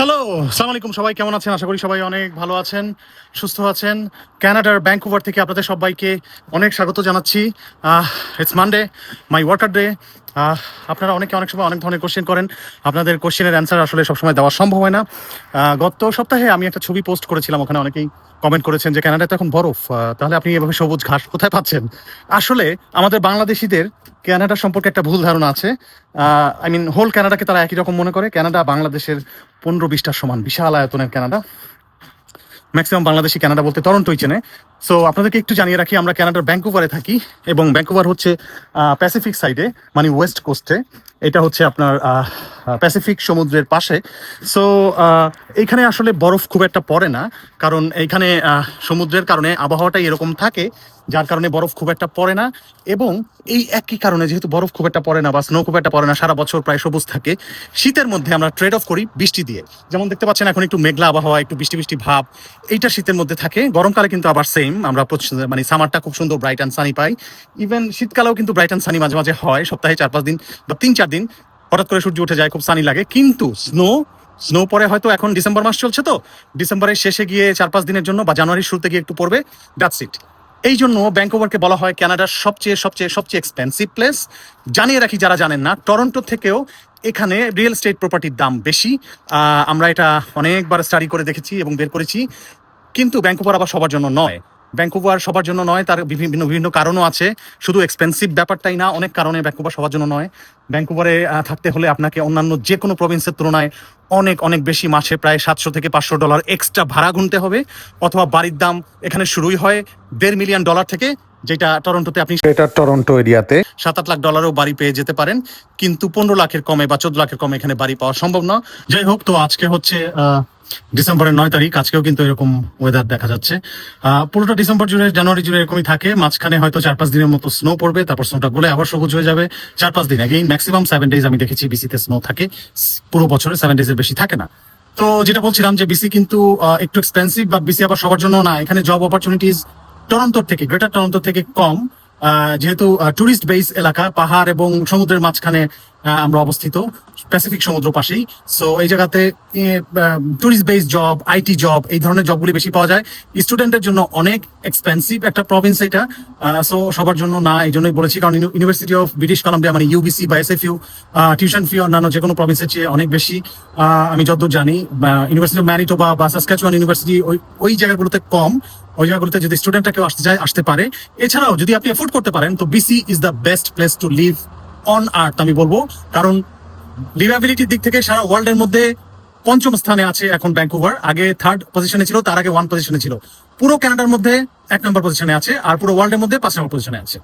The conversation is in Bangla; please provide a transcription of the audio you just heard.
হ্যালো সালাম আলাইকুম সবাই, কেমন আছেন? আশা করি সবাই অনেক ভালো আছেন, সুস্থ আছেন। ক্যানাডার ব্যাঙ্কুভার থেকে আপনাদের সবাইকে অনেক স্বাগত জানাচ্ছি। It's Monday my worker day আপনারা অনেকে অনেক সময় অনেক ধরনের কোশ্চেন করেন। আপনাদের কোশ্চেনের অ্যান্সার আসলে সবসময় দেওয়া সম্ভব হয় না। গত সপ্তাহে আমি একটা ছবি পোস্ট করেছিলাম, ওখানে অনেকেই কমেন্ট করেছেন যে ক্যানাডাতে এখন বরফ তাহলে আপনি এভাবে সবুজ ঘাস কোথায় পাচ্ছেন? আসলে আমাদের বাংলাদেশিদের ক্যানাডা সম্পর্কে একটা ভুল ধারণা আছে। আই মিন হোল ক্যানাডাকে তারা একই রকম মনে করে। ক্যানাডা বাংলাদেশের পনেরো বিশটার সমান বিশাল আয়তনের ক্যানাডা। ম্যাক্সিমাম বাংলাদেশি কানাডা বলতে টরন্টোই চেনে। সো আপনাদেরকে একটু জানিয়ে রাখি, আমরা কানাডার ব্যাঙ্কুভারে থাকি এবং ব্যাঙ্কুভার হচ্ছে প্যাসিফিক সাইডে মানে ওয়েস্ট কোস্টে এটা হচ্ছে আপনার প্যাসিফিক সমুদ্রের পাশে। সো এইখানে আসলে বরফ খুব একটা পড়ে না। কারণ এইখানে সমুদ্রের কারণে আবহাওয়াটা এরকম থাকে যার কারণে বরফ খুব একটা পড়ে না এবং এই একই কারণে যেহেতু বরফ খুব একটা পড়ে না বা স্নো খুব একটা পড়ে না, সারা বছর প্রায় সবুজ থাকে, শীতের মধ্যে আমরা ট্রেড অফ করি বৃষ্টি দিয়ে। যেমন দেখতে পাচ্ছেন এখন একটু মেঘলা আবহাওয়া, একটু বৃষ্টি বৃষ্টি ভাব, এইটা শীতের মধ্যে থাকে। গরমকালে কিন্তু আবার সেম আমরা মানে সামারটা খুব সুন্দর ব্রাইট অ্যান্ড সানি পাই। ইভেন শীতকালেও কিন্তু ব্রাইট অ্যান্ড সানি মাঝে মাঝে হয়, সপ্তাহে চার পাঁচ দিন বা তিন চার দিন হঠাৎ করে সূর্য উঠে যায়, খুব সানি লাগে। কিন্তু স্নো স্নো পরে হয়তো এখন ডিসেম্বর মাস চলছে তো ডিসেম্বরের শেষে গিয়ে চার পাঁচ দিনের জন্য বা জানুয়ারির শুরুতে গিয়ে একটু পড়বে দ্যাটস ইট এই জন্য ব্যাঙ্কোভারকে বলা হয় ক্যানাডার সবচেয়ে সবচেয়ে সবচেয়ে এক্সপেন্সিভ প্লেস জানিয়ে রাখি যারা জানেন না, টরন্টো থেকেও এখানে রিয়েল এস্টেট প্রপার্টির দাম বেশি। আমরা এটা অনেকবার স্টাডি করে দেখেছি এবং বের করেছি। কিন্তু ব্যাঙ্কোভার আবার সবার জন্য নয়। ব্যাঙ্কোভার সবার জন্য নয় তার বিভিন্ন বিভিন্ন কারণও আছে। শুধু এক্সপেন্সিভ ব্যাপারটাই না অনেক কারণে ব্যাঙ্কোভার সবার জন্য নয়। ব্যাঙ্কোভারে থাকতে হলে আপনাকে অন্যান্য যে কোনো প্রভিন্সের তুলনায় অনেক অনেক বেশি মাসে প্রায় সাতশো থেকে পাঁচশো ডলার এক্সট্রা ভাড়া গুনতে হবে। অথবা বাড়ির দাম এখানে শুরুই হয় দেড় মিলিয়ন ডলার থেকে যেটা টরন্টোতে আপনি সেটা টরন্টো এরিয়াতে। সাত আট লাখ ডলারও বাড়ি পেয়ে যেতে পারেন। কিন্তু পনেরো লাখের কমে বা চোদ্দ লাখের কমে এখানে বাড়ি পাওয়া সম্ভব না। যাই হোক তো আজকে হচ্ছে ডিসেম্বরের নয় তারিখ, আজকেও কিন্তু এরকম ওয়েদার দেখা যাচ্ছে। পুরোটা ডিসেম্বর জুড়ে, জানুয়ারি জুড়ে এরকমই থাকে। মাঝখানে হয়তো চার পাঁচ দিনের মতো স্নো পড়বে, তারপর স্নোটা গলে আবার সবুজ হয়ে যাবে। চার পাঁচ দিন এগেইন ম্যাক্সিমাম সেভেন ডেজ আমি দেখেছি বিসিতে স্নো থাকে। পুরো বছরে সেভেন ডেজের বেশি থাকে না। তো যেটা বলছিলাম যে বিসি কিন্তু একটু এক্সপেন্সিভ বা বিসি আবার সবার জন্য না। এখানে জব অপরচুনিটিস টরন্টোর থেকে গ্রেটার টরন্টো থেকে কম। যেহেতু টুরিস্ট বেস এলাকা, পাহাড় এবং সমুদ্রের মাঝখানে আমরা অবস্থিত প্যাসিফিক সমুদ্র পাশেই। সো এই জায়গাতে tourist base job IT job এই ধরনের জবগুলি বেশি পাওয়া যায়। স্টুডেন্টের জন্য অনেক এক্সপেন্সিভ একটা প্রভিন্স এটা। সো সবার জন্য না, এই জন্যই বলেছি। কারণ ইউনিভার্সিটি অফ ব্রিটিশ কলাম্বিয়া মানে ইউবিসি বা S F U tuition fee অন্যান্য যে কোনো প্রভিন্সের চেয়ে অনেক বেশি। আমি যতদূর জানি ইউনিভার্সিটি অফ ম্যানিটোবা বা সাসকাচুয়ান ইউনিভার্সিটি ওই ওই জায়গাগুলোতে কম। ওই জায়গাগুলোতে যদি স্টুডেন্টরা কেউ আসতে চায়, আসতে পারে। এছাড়াও যদি আপনি এফোর্ড করতে পারেন, তো BC is the best place to live on earth আমি বলব। কারণ লিভাবিলিটির দিক থেকে সারা ওয়ার্ল্ডের মধ্যে পঞ্চম স্থানে আছে এখন ব্যাঙ্কুভার আগে থার্ড পজিশনে ছিল, তার আগে ওয়ান পজিশনে ছিল। পুরো ক্যানাডার মধ্যে এক নম্বর পজিশনে আছে, আর পুরো ওয়ার্ল্ডের মধ্যে পাঁচ নম্বর পজিশনে আছে।